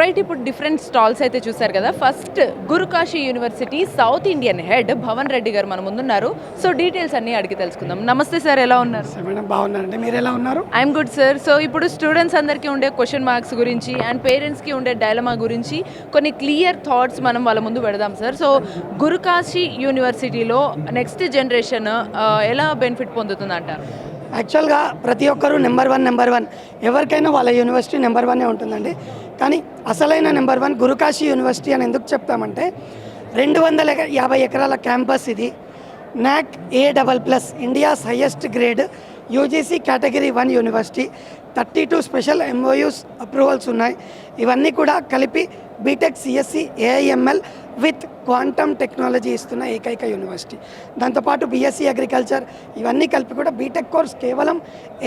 Right ఇప్పుడు different stalls అయితే చూసారు కదా. First Gurukashi university south Indian head Bhavan Reddy garu మన ముందున్నారు. సో డీటెయిల్స్ అన్ని అడిగి తెలుసుకుందాం. నమస్తే సార్ ఎలా ఉన్నారు? మేడం బాగున్నారండి. మీరు ఎలా ఉన్నారు? ఐఎమ్ గుడ్ సార్ సో ఇప్పుడు స్టూడెంట్స్ అందరికీ ఉండే క్వశ్చన్ మార్క్స్ గురించి అండ్ పేరెంట్స్కి ఉండే డైలమా గురించి కొన్ని క్లియర్ థాట్స్ మనం వాళ్ళ ముందు పెడదాం సార్ సో గురుకాశీ యూనివర్సిటీలో నెక్స్ట్ జనరేషన్ ఎలా బెనిఫిట్ పొందుతుంది అంటారు యాక్చువల్గా ప్రతి ఒక్కరూ నెంబర్ వన్ నెంబర్ వన్. ఎవరికైనా వాళ్ళ యూనివర్సిటీ నెంబర్ వన్నే ఉంటుందండి. కానీ అసలైన నెంబర్ వన్ గురుకాశీ యూనివర్సిటీ అని ఎందుకు చెప్తామంటే రెండు వందల యాభై ఎకరాల క్యాంపస్ ఇది. NAAC A double plus India's highest grade UGC category one university. Thirty two special MoUs approvals ఉన్నాయి. ఇవన్నీ కూడా కలిపి BTech CSE AIML with quantum technology ఇస్తున్న ఏకైక యూనివర్సిటీ దాంతోపాటు బీఎస్సీ అగ్రికల్చర్ ఇవన్నీ కలిపి కూడా బీటెక్ కోర్స్ కేవలం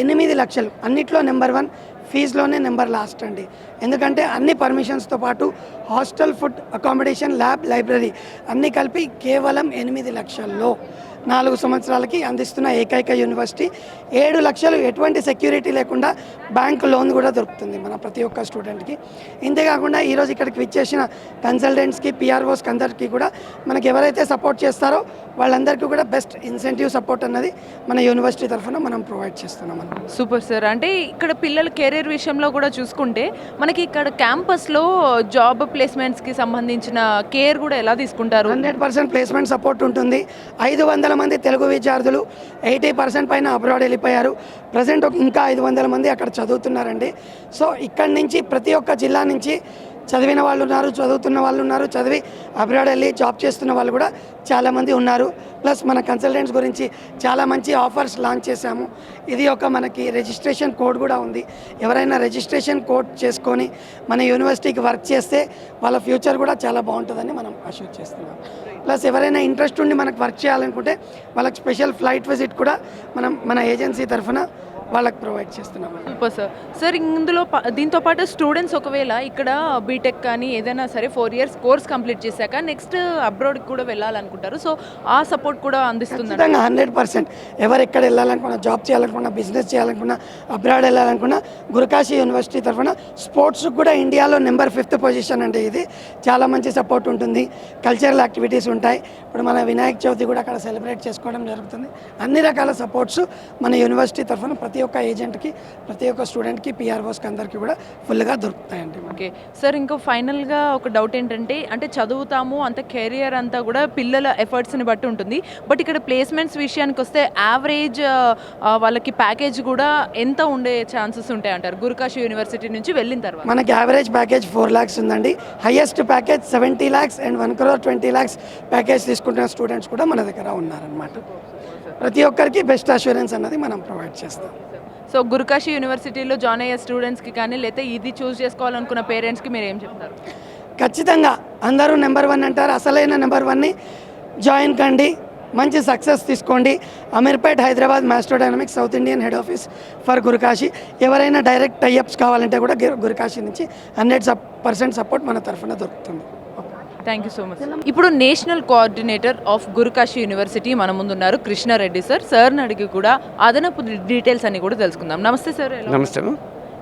ఎనిమిది లక్షలు. అన్నిట్లో నెంబర్ వన్ ఫీజులోనే నెంబర్ లాస్ట్ అండి. ఎందుకంటే అన్ని పర్మిషన్స్తో పాటు hostel food accommodation lab library అన్నీ కలిపి కేవలం ఎనిమిది లక్షల్లో. నాలుగు సంవత్సరాలకి అందిస్తున్న ఏకైక యూనివర్సిటీ. ఏడు లక్షలు ఎటువంటి సెక్యూరిటీ లేకుండా బ్యాంక్ లోన్ కూడా దొరుకుతుంది మన ప్రతి ఒక్క స్టూడెంట్కి. ఇంతేకాకుండా ఈరోజు ఇక్కడికి విచ్చేసిన కన్సల్టెంట్స్కి పిఆర్ఓస్కి అందరికీ కూడా మనకి ఎవరైతే సపోర్ట్ చేస్తారో వాళ్ళందరికీ కూడా బెస్ట్ ఇన్సెంటివ్ సపోర్ట్ అన్నది మన యూనివర్సిటీ తరఫున మనం ప్రొవైడ్ చేస్తున్నాం సూపర్ సార్. అంటే ఇక్కడ పిల్లల కెరీర్ విషయంలో కూడా చూసుకుంటే మనకి ఇక్కడ క్యాంపస్లో జాబ్ ప్లేస్మెంట్స్కి సంబంధించిన కేర్ కూడా ఎలా తీసుకుంటారు? హండ్రెడ్ పర్సెంట్ ప్లేస్మెంట్ సపోర్ట్ ఉంటుంది. ఐదు వందల మంది తెలుగు విద్యార్థులు ఎయిటీ పర్సెంట్ పైన అబ్రాడ్ వెళ్ళిపోయారు. ప్రజెంట్ ఇంకా ఐదు వందల మంది అక్కడ చదువుతున్నారండి. సో ఇక్కడి నుంచి ప్రతి ఒక్క జిల్లా నుంచి చదివిన వాళ్ళు ఉన్నారు చదువుతున్న వాళ్ళు ఉన్నారు చదివి అబ్రాడ్ వెళ్ళి జాబ్ చేస్తున్న వాళ్ళు కూడా చాలామంది ఉన్నారు. ప్లస్ మన కన్సల్టెంట్స్ గురించి చాలా మంచి ఆఫర్స్ లాంచ్ చేశాము. ఇది ఒక మనకి రిజిస్ట్రేషన్ కోడ్ కూడా ఉంది. ఎవరైనా రిజిస్ట్రేషన్ కోడ్ చేసుకొని మన యూనివర్సిటీకి వర్క్ చేస్తే వాళ్ళ ఫ్యూచర్ కూడా చాలా బాగుంటుందని మనం అష్యూర్ చేస్తున్నాం. ప్లస్ ఎవరైనా ఇంట్రెస్ట్ ఉండి మనకు వర్క్ చేయాలనుకుంటే వాళ్ళకి స్పెషల్ ఫ్లైట్ విజిట్ కూడా మనం మన ఏజెన్సీ తరఫున వాళ్ళకి ప్రొవైడ్ చేస్తున్నాం. Super sir. సార్ ఇందులో దీంతో పాటు స్టూడెంట్స్ ఒకవేళ ఇక్కడ బీటెక్ కానీ ఏదైనా సరే ఫోర్ ఇయర్స్ కోర్స్ కంప్లీట్ చేశాక నెక్స్ట్ అబ్రాడ్కి కూడా వెళ్ళాలనుకుంటారు. సో ఆ సపోర్ట్ కూడా ఖచ్చితంగా హండ్రెడ్ పర్సెంట్. ఎవరు ఎక్కడ వెళ్ళాలనుకున్నా జాబ్ చేయాలనుకున్నా బిజినెస్ చేయాలనుకున్నా అబ్రాడ్ వెళ్ళాలనుకున్నా గురుకాశీ యూనివర్సిటీ తరఫున స్పోర్ట్స్ కూడా ఇండియాలో నెంబర్ ఫిఫ్త్ పొజిషన్ అంటే ఇది. చాలా మంచి సపోర్ట్ ఉంటుంది. కల్చరల్ యాక్టివిటీస్ ఉంటాయి. ఇప్పుడు మన వినాయక చవితి కూడా అక్కడ సెలబ్రేట్ చేసుకోవడం జరుగుతుంది. అన్ని రకాల సపోర్ట్స్ మన యూనివర్సిటీ తరఫున ప్రతి ఒక్క ఏజెంట్కి ప్రతి ఒక్క స్టూడెంట్కి పిఆర్ఓస్కి అందరికీ కూడా ఫుల్గా దొరుకుతాయండి ఓకే. సార్ ఇంకో ఫైనల్గా ఒక డౌట్ ఏంటంటే అంటే చదువుతాము అంత కెరియర్ అంతా కూడా పిల్లల ఎఫర్ట్స్ని బట్టి ఉంటుంది. బట్ ఇక్కడ ప్లేస్మెంట్స్ విషయానికి వస్తే యావరేజ్ వాళ్ళకి ప్యాకేజ్ కూడా ఎంత ఉండే ఛాన్సెస్ ఉంటాయి అంటారు? గురుకాశీ యూనివర్సిటీ నుంచి వెళ్ళిన తర్వాత. మనకి యావరేజ్ ప్యాకేజ్ ఫోర్ ల్యాక్స్ ఉందండి. Highest package seventy lakhs and one crore twenty lakhs package తీసుకుంటున్న స్టూడెంట్స్ కూడా మన దగ్గర ఉన్నారనమాట ప్రతి ఒక్కరికి బెస్ట్ అష్యూరెన్స్ అన్నది మనం ప్రొవైడ్ చేస్తాం. సో గురుకాశీ యూనివర్సిటీలో జాయిన్ అయ్యే స్టూడెంట్స్కి కానీ లేకపోతే ఇది చూస్ చేసుకోవాలనుకున్న పేరెంట్స్కి మీరు ఏం చెప్తారు? ఖచ్చితంగా అందరూ నెంబర్ వన్ అంటారు. అసలైన నెంబర్ వన్ని జాయిన్ కండి. మంచి సక్సెస్ తీసుకోండి. Ameerpet Hyderabad Maestro Dynamics south Indian head office for Gurukashi. ఎవరైనా డైరెక్ట్ టైఅప్స్ కావాలంటే కూడా గురుకాశీ నుంచి హండ్రెడ్ పర్సెంట్ సపోర్ట్ మన తరఫున దొరుకుతుంది. థ్యాంక్ యూ సో మచ్ ఇప్పుడు national coordinator of Gurukashi university మన ముందున్నారు కృష్ణారెడ్డి సార్. సార్ని అడిగి కూడా అదనపు డీటెయిల్స్ అన్ని కూడా తెలుసుకుందాం. నమస్తే సార్ నమస్తే.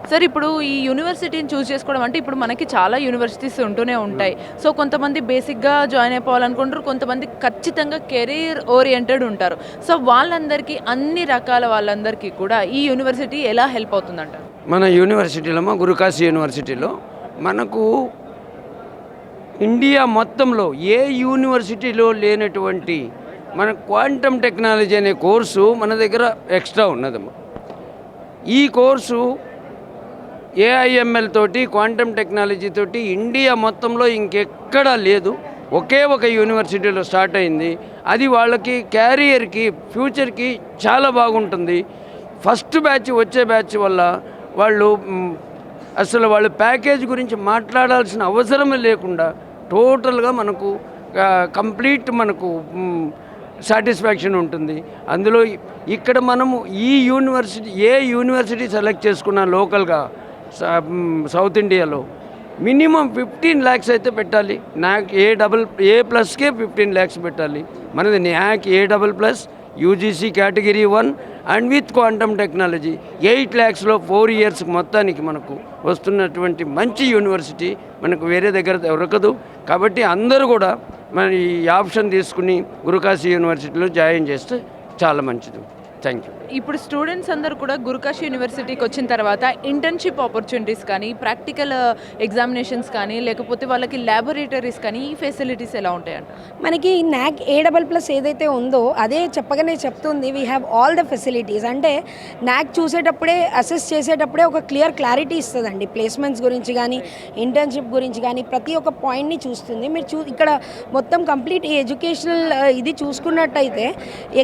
సార్ ఇప్పుడు ఈ యూనివర్సిటీని చూస్ చేసుకోవడం అంటే ఇప్పుడు మనకి చాలా యూనివర్సిటీస్ ఉంటూనే ఉంటాయి. సో కొంతమంది బేసిక్గా జాయిన్ అయిపోవాలనుకుంటారు కొంతమంది ఖచ్చితంగా కెరీర్ ఓరియంటెడ్ ఉంటారు. సో వాళ్ళందరికీ అన్ని రకాల వాళ్ళందరికీ కూడా ఈ యూనివర్సిటీ ఎలా హెల్ప్ అవుతుందంటారు? మన యూనివర్సిటీలో మా గురుకాశీ యూనివర్సిటీలో మనకు ఇండియా మొత్తంలో ఏ యూనివర్సిటీలో లేనటువంటి మన క్వాంటమ్ టెక్నాలజీ అనే కోర్సు మన దగ్గర ఎక్స్ట్రా ఉన్నదమ్మా. ఈ కోర్సు ఏఐఎంఎల్ తోటి క్వాంటమ్ టెక్నాలజీ తోటి ఇండియా మొత్తంలో ఇంకెక్కడా లేదు. ఒకే ఒక యూనివర్సిటీలో స్టార్ట్ అయింది. అది వాళ్ళకి క్యారియర్కి ఫ్యూచర్కి చాలా బాగుంటుంది. ఫస్ట్ బ్యాచ్ వచ్చే బ్యాచ్ వల్ల వాళ్ళు అసలు వాళ్ళ ప్యాకేజ్ గురించి మాట్లాడాల్సిన అవసరమే లేకుండా టోటల్గా మనకు కంప్లీట్ మనకు సాటిస్ఫాక్షన్ ఉంటుంది. అందులో ఇక్కడ మనము ఈ యూనివర్సిటీ ఏ యూనివర్సిటీ సెలెక్ట్ చేసుకున్నా లోకల్గా సౌత్ ఇండియాలో మినిమం ఫిఫ్టీన్ ల్యాక్స్ అయితే పెట్టాలి. నాకు ఏ డబల్ ఏ ప్లస్కే ఫిఫ్టీన్ ల్యాక్స్ పెట్టాలి. మనది NAAC A double plus UGC category one and with quantum technology eight ల్యాక్స్లో four years మొత్తానికి మనకు వస్తున్నటువంటి మంచి యూనివర్సిటీ మనకు వేరే దగ్గర దొరకదు. కాబట్టి అందరూ కూడా మన ఈ ఆప్షన్ తీసుకుని గురుకాశీ యూనివర్సిటీలో జాయిన్ చేస్తే చాలా మంచిది. థ్యాంక్ యూ ఇప్పుడు స్టూడెంట్స్ అందరూ కూడా గురుకాశ్ యూనివర్సిటీకి వచ్చిన తర్వాత ఇంటర్న్షిప్ ఆపర్చునిటీస్ కానీ ప్రాక్టికల్ ఎగ్జామినేషన్స్ కానీ లేకపోతే వాళ్ళకి ల్యాబొరేటరీస్ కానీ ఈ ఫెసిలిటీస్ ఎలా ఉంటాయంట? మనకి నాక్ ఏ డబల్ ప్లస్ ఏదైతే ఉందో అదే చెప్పగానే చెప్తుంది we have all the facilities అంటే నాక్ చూసేటప్పుడే అసెస్ చేసేటప్పుడే ఒక క్లియర్ క్లారిటీ ఇస్తుందండి. ప్లేస్మెంట్స్ గురించి కానీ ఇంటర్న్షిప్ గురించి కానీ ప్రతి ఒక్క పాయింట్ని చూస్తుంది. మీరు చూ ఇక్కడ మొత్తం కంప్లీట్ ఈ ఎడ్యుకేషనల్ ఇది చూసుకున్నట్టయితే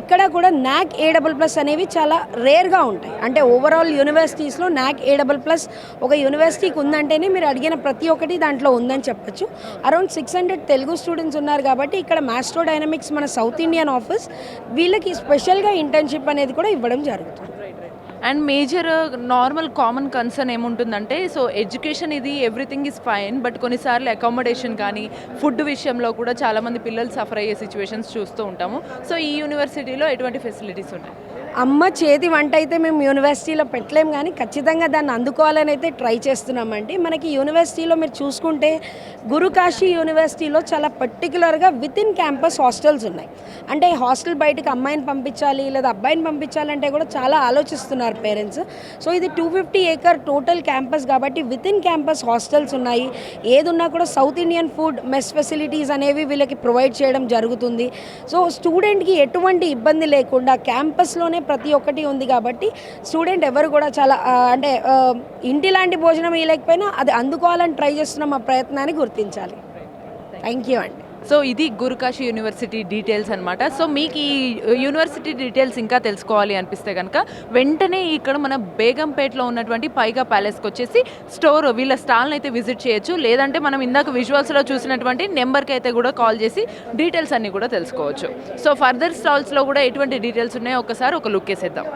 ఎక్కడ కూడా నాక్ ఏ డబల్ ప్లస్ ప్లస్ అనేవి చాలా రేర్గా ఉంటాయి. అంటే ఓవరాల్ యూనివర్సిటీస్లో నాక్ ఏ డబల్ ప్లస్ ఒక యూనివర్సిటీకి ఉందంటేనే మీరు అడిగిన ప్రతి ఒక్కటి దాంట్లో ఉందని చెప్పొచ్చు. Around six hundred Telugu students ఉన్నారు కాబట్టి ఇక్కడ మాస్ట్రో డైనమిక్స్ మన సౌత్ ఇండియన్ ఆఫీస్ వీళ్ళకి స్పెషల్గా ఇంటర్న్షిప్ అనేది కూడా ఇవ్వడం జరుగుతుంది. And major normal common concern ఏముంటుందంటే సో ఎడ్యుకేషన్ ఇది ఎవ్రీథింగ్ ఇస్ ఫైన్ బట్ కొన్నిసార్లు అకామిడేషన్ కానీ ఫుడ్ విషయంలో కూడా చాలామంది పిల్లలు సఫర్ అయ్యే సిచ్యువేషన్స్ చూస్తూ ఉంటాము. సో ఈ యూనివర్సిటీలో ఎటువంటి ఫెసిలిటీస్ ఉంటాయి అమ్మ చేతి వంట అయితే మేము యూనివర్సిటీలో పెట్టలేం కానీ ఖచ్చితంగా దాన్ని అందుకోవాలని అయితే ట్రై చేస్తున్నామండి. మనకి యూనివర్సిటీలో మీరు చూసుకుంటే గురుకాశీ యూనివర్సిటీలో చాలా పర్టికులర్గా విత్ ఇన్ క్యాంపస్ హాస్టల్స్ ఉన్నాయి. అంటే హాస్టల్ బయటకు అమ్మాయిని పంపించాలి లేదా అబ్బాయిని పంపించాలంటే కూడా చాలా ఆలోచిస్తున్నారు పేరెంట్స్ సో ఇది two fifty acre total campus కాబట్టి విత్ ఇన్ క్యాంపస్ హాస్టల్స్ ఉన్నాయి. ఏదున్నా కూడా south Indian food mess facilities అనేవి వీళ్ళకి ప్రొవైడ్ చేయడం జరుగుతుంది. సో స్టూడెంట్కి ఎటువంటి ఇబ్బంది లేకుండా క్యాంపస్లోనే ప్రతి ఒక్కటి ఉంది కాబట్టి స్టూడెంట్ ఎవరు కూడా చాలా అంటే ఇంటి లాంటి భోజనం ఇవ్వలేకపోయినా అది అందుకోవాలని ట్రై చేస్తున్న మా ప్రయత్నాన్ని గుర్తించాలి. థ్యాంక్ యూ అండి. సో ఇది గురుకాశీ యూనివర్సిటీ డీటెయిల్స్ అనమాట సో మీకు ఈ యూనివర్సిటీ డీటెయిల్స్ ఇంకా తెలుసుకోవాలి అనిపిస్తే కనుక వెంటనే ఇక్కడ మన బేగంపేటలో ఉన్నటువంటి పైగా ప్యాలెస్కి వచ్చేసి స్టోర్ వీళ్ళ స్టాల్ని అయితే విజిట్ చేయొచ్చు. లేదంటే మనం ఇందాక విజువల్స్లో చూసినటువంటి నెంబర్కి అయితే కూడా కాల్ చేసి డీటెయిల్స్ అన్నీ కూడా తెలుసుకోవచ్చు. సో ఫర్దర్ స్టాల్స్లో కూడా ఎటువంటి డీటెయిల్స్ ఉన్నాయో ఒకసారి ఒక లుక్ వేసేద్దాం.